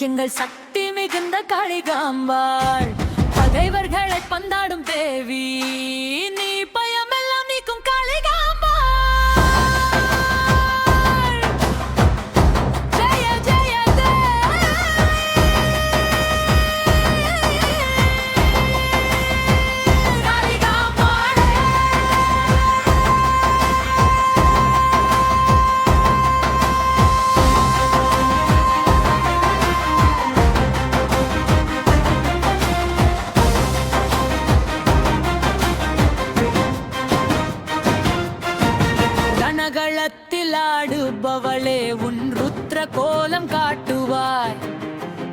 எங்கள் சக்தி மிகுந்த காளிகாம்பாள். பகைவர்களை பந்தாடும் தேவி நீ காட்டுவாய்.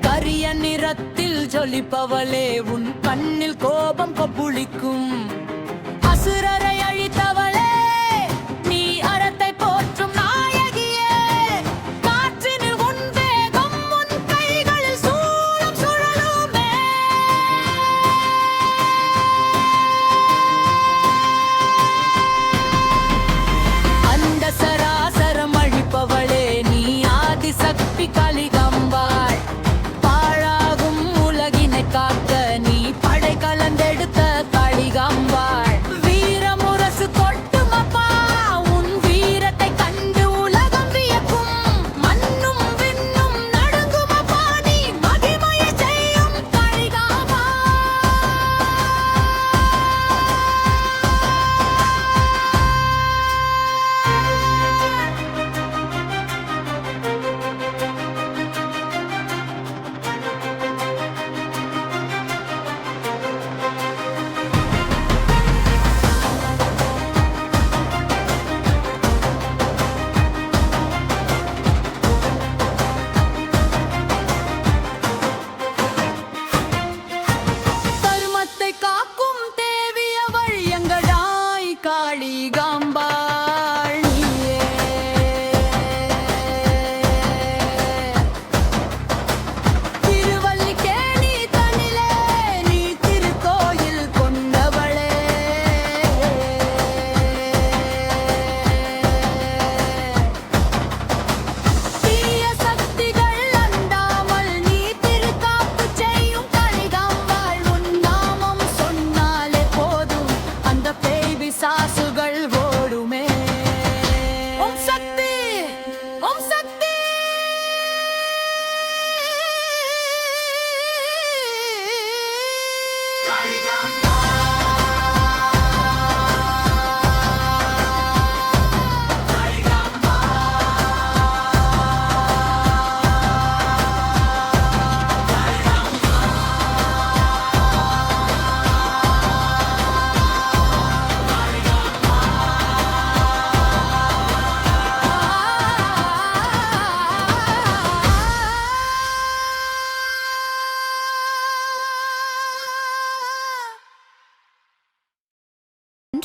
கரிய நிறத்தில் ஜொலிப்பவளே உன் கண்ணில் கோபம் கொப்புளிக்கும்.